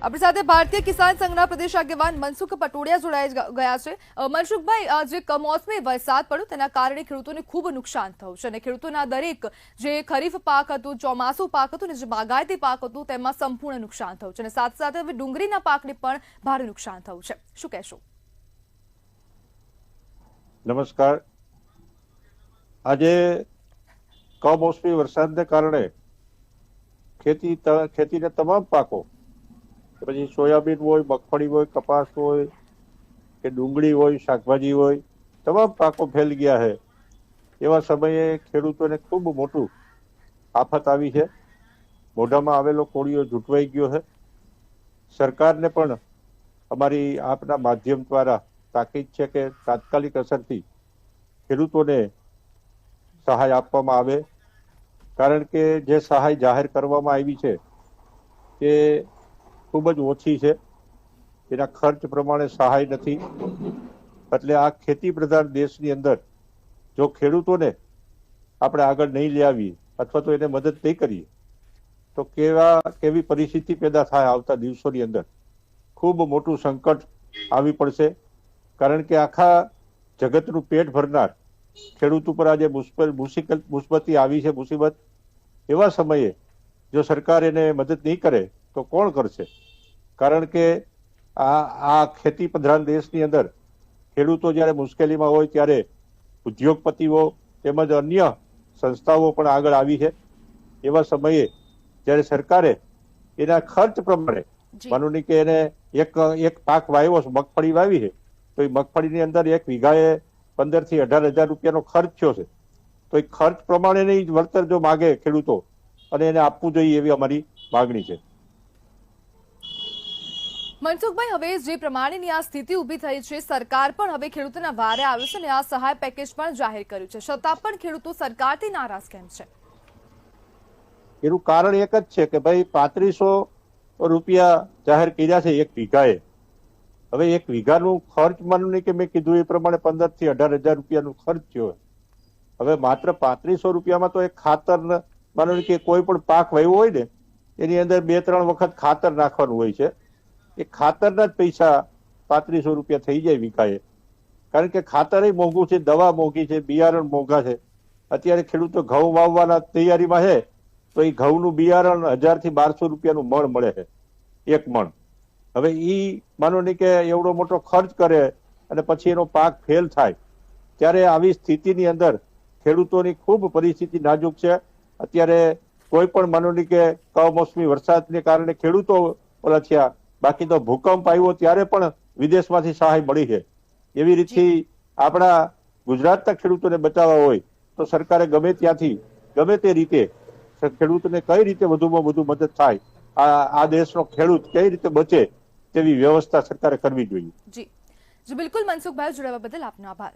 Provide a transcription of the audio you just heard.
આપણી સાથે ભારતીય કિસાન સંઘના પ્રદેશ આગેવાન મનસુખ પટોડિયા જોડાઈ ગયા છે. મનસુખભાઈ જે કમોસમી વરસાદ પડ્યો તેના કારણે ખેડૂતોને ખૂબ નુકસાન થયું છે અને ખેડૂતોના દરેક જે ખરીફ પાક હતું, ચોમાસુ પાક હતું અને જે બાગાયતી પાક હતું તેમાં સંપૂર્ણ નુકસાન થયું છે અને સાથે સાથે હવે ડુંગળીના પાકને પણ ભારે નુકસાન થયું છે. શું કહેશો? નમસ્કાર. આજે કમોસમી વરસાદને કારણે ખેતી ખેતીના તમામ પાકો પછી સોયાબીન હોય, મગફળી હોય, કપાસ હોય કે ડુંગળી હોય, શાકભાજી હોય, તમામ પાકો ફેલ ગયા છે એવા સમયે ખેડૂતોને ખૂબ મોટું આફત આવી છે. મોઢામાં આવેલો કોળીઓ જૂટવાઈ ગયો છે સરકારને પણ અમારી આપના માધ્યમ દ્વારા તાકીદ છે કે તાત્કાલિક અસરથી ખેડૂતોને સહાય આપવામાં આવે. કારણ કે જે સહાય જાહેર કરવામાં આવી છે તે ખૂબ જ ઓછી છે. એના ખર્ચ પ્રમાણે સહાય નથી. એટલે આ ખેતી પ્રધાન દેશની અંદર જો ખેડૂતોને આપણે આગળ નહીં લઈ આવીએ અથવા તો એને મદદ નહીં કરીએ, તો કેવા, કેવી પરિસ્થિતિ પેદા થાય આવતા દિવસોની અંદર? ખૂબ મોટું સંકટ આવી પડશે. કારણ કે આખા જગતનું પેટ ભરનાર ખેડૂત ઉપર આજે મુશ્કેલ મુસીબત મુસીબતી આવી છે, મુસીબત. એવા સમયે જો સરકાર એને મદદ નહીં કરે, તો કોણ કરશે? કારણ કે આ આ ખેતી પ્રધાન દેશની અંદર ખેડૂતો જ્યારે મુશ્કેલીમાં હોય ત્યારે ઉદ્યોગપતિઓ તેમજ અન્ય સંસ્થાઓ પણ આગળ આવી છે. એવા સમયે જ્યારે સરકારે એના ખર્ચ પ્રમાણે માનું માનો કે એને એક એક પાક વાવ્યો છે મગફળી વાવી છે તો એ મગફળીની અંદર એક વીઘાએ પંદરથી અઢાર હજાર રૂપિયાનો ખર્ચ થયો છે. તો એ ખર્ચ પ્રમાણેની વળતર જો માગે ખેડૂતો અને એને આપવું જોઈએ એવી અમારી માગણી છે. મનસુખભાઈ, હવે જે પ્રમાણેની આ સ્થિતિ ઊભી થઈ છે, સરકાર પણ હવે ખેડૂતોના વારે આવ્યું છે અને આ સહાય પેકેજ પણ જાહેર કર્યું છે. છતાં પણ ખેડૂતો સરકારથી નારાજ કેમ છે? એનું કારણ એક જ છે કે ભાઈ પાંત્રીસો રૂપિયા જાહેર કર્યા છે એક વીઘાએ. હવે એક વીઘાનું ખર્ચ માનું કે મેં કીધું એ પ્રમાણે પંદરથી અઢાર હજાર રૂપિયાનું ખર્ચ થયો હવે માત્ર પાંત્રીસો રૂપિયામાં તો એક ખાતર માનો કે કોઈ પણ પાક વાવ્યો હોય ને, એની અંદર બે ત્રણ વખત ખાતર નાખવાનું હોય છે. એ ખાતરના જ પૈસા પાંત્રીસો રૂપિયા થઈ જાય વીઘાએ કારણ કે ખાતર મોંઘું છે, દવા મોંઘી છે, બિયારણ મોંઘા છે. અત્યારે ખેડૂતો ઘઉં વાવવાના તૈયારીમાં છે, તો એ ઘઉંનું બિયારણ હજારથી બારસો રૂપિયાનું મણ મળે છે, એક મણ. હવે એ માનો ને કે એવડો મોટો ખર્ચ કરે અને પછી એનો પાક ફેલ થાય, ત્યારે આવી સ્થિતિની અંદર ખેડૂતોની ખૂબ પરિસ્થિતિ નાજુક છે. અત્યારે કોઈ પણ માનો કે કમોસમી વરસાદને કારણે ખેડૂતો ઓલા થયા બાકી તો ભૂકંપ આવ્યો ત્યારે પણ વિદેશમાંથી સહાય મળી છે. એવી રીતથી આપણા ગુજરાતના ખેડૂતોને બચાવવા હોય તો સરકારે ગમે ત્યાંથી ગમે તે રીતે ખેડૂતને કઈ રીતે વધુમાં વધુ મદદ થાય આ આ દેશનો ખેડૂત કઈ રીતે બચે તેવી વ્યવસ્થા સરકારે કરવી જોઈએ. જી. જી બિલકુલ મનસુખભાઈ જોડાવા બદલ આપનો આભાર.